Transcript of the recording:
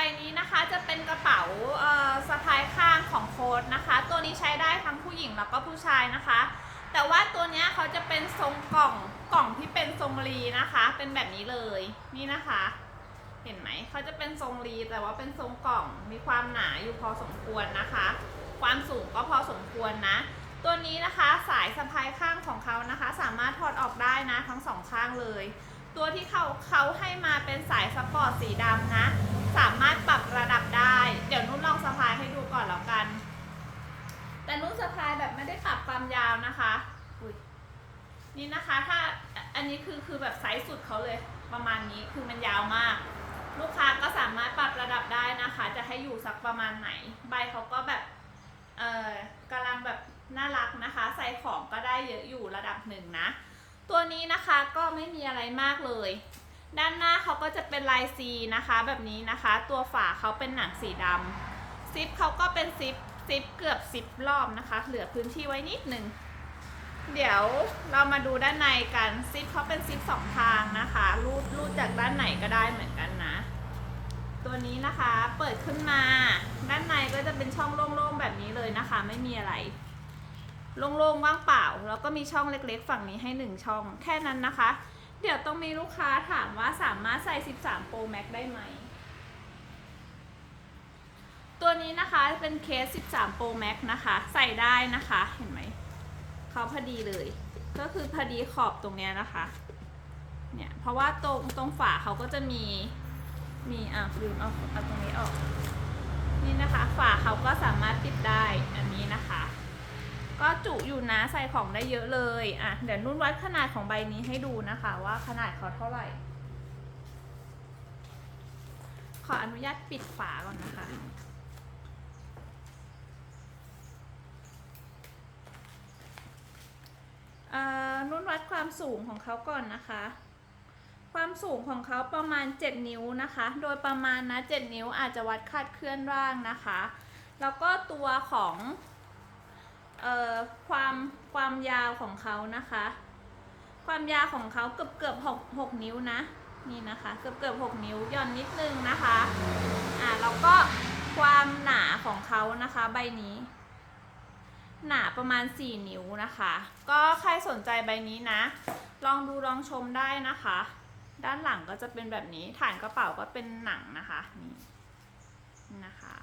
บนี้นะคะจะเป็นกระเป๋าสะพายข้างของโค้ดนะคะ ตัวนี้ใช้ได้ทั้งผู้หญิงแล้วก็ผู้ชายนะคะ แต่ว่าตัวนี้เขาจะเป็นทรงกล่องกล่องที่เป็นทรงรีนะคะ เป็นแบบนี้เลยนี่นะคะ เห็นไหมเขาจะเป็นทรงรีแต่ว่าเป็นทรงกล่องมีความหนาอยู่พอสมควรนะคะ ความสูงก็พอสมควรนะ ตัวนี้นะคะสายสะพายข้างของเขานะคะ สามารถถอดออกได้นะทั้งสองข้างเลย ตัวที่เขาเขาให้มาเป็นสายสปอร์ตสีดำนะ สามารถปรับระดับได้ เดี๋ยวนุ่นลองสะพายให้ดูก่อนแล้วกัน แต่นุ่นสะพายแบบไม่ได้ปรับความยาวนะคะนี่นะคะถ้าอันนี้คือคือแบบไซส์สุดเขาเลยประมาณนี้คือมันยาวมาก ลูกค้าก็สามารถปรับระดับได้นะคะ จะให้อยู่สักประมาณไหน ใบเขาก็แบบเออกำลังแบบน่ารักนะคะ ใส่ของก็ได้เยอะอยู่ระดับหนึ่งนะ ตัวนี้นะคะก็ไม่มีอะไรมากเลย ด้านหน้าเขาก็จะเป็นลายซีนะคะ แบบนี้นะคะ ตัวฝาเขาเป็นหนังสีดำซิปเขาก็เป็นซิปซิปเกือบซิปรอบนะคะ เหลือพื้นที่ไว้นิดหนึ่งเดี๋ยวเรามาดูด้านในกันซิปเขาเป็นซิปสองทางนะคะรูดรูดจากด้านไหนก็ได้เหมือนกันนะ ตัวนี้นะคะเปิดขึ้นมา ด้านในก็จะเป็นช่องโล่งๆแบบนี้เลยนะคะ ไม่มีอะไร โล่งๆว่างเปล่า แล้วก็มีช่องเล็กๆ ฝั่งนี้ให้หนึ่งช่อง แค่นั้นนะคะ เดี๋ยวต้องมีลูกค้าถามว่าสามารถใส่ 13 Pro Max ได้ไหม ตัวนี้นะคะเป็นเคส 13 Pro Max นะคะ ใส่ได้นะคะ เห็นไหม เขาพอดีเลย ก็คือพอดีขอบตรงเนี้ยนะคะ เนี่ย เพราะว่าตรงตรงฝาเขาก็จะมี มีอะลืมเอาเอาตรงนี้ออก นี่นะคะ ฝาเขาก็สามารถปิดได้ อันนี้นะคะ ก็จุอยู่นะใส่ของได้เยอะเลยอะเดี๋ยวนุ่นวัดขนาดของใบนี้ให้ดูนะคะว่าขนาดเขาเท่าไหร่ ขออนุญาตปิดฝาก่อนนะคะเอ่อนุ่นวัดความสูงของเขาก่อนนะคะ ความสูงของเขาประมาณ 7 นิ้วนะคะ โดยประมาณนะ 7 นิ้วอาจจะวัดคาดเคลื่อนร่างนะคะ แล้วก็ตัวของ เอ่อความความยาวของเขานะคะ ความยาวของเขาเกือบเกือบหกหกนิ้วนะ นี่นะคะ เกือบเกือบหกนิ้วย่อนนิดนึงนะคะอ่าแล้วก็ความหนาของเขานะคะใบนี้ หนาประมาณ 4 นิ้วนะคะ ก็ใครสนใจใบนี้นะ ลองดูลองชมได้นะคะ ด้านหลังก็จะเป็นแบบนี้ฐานกระเป๋าก็เป็นหนังนะคะนี่นะคะ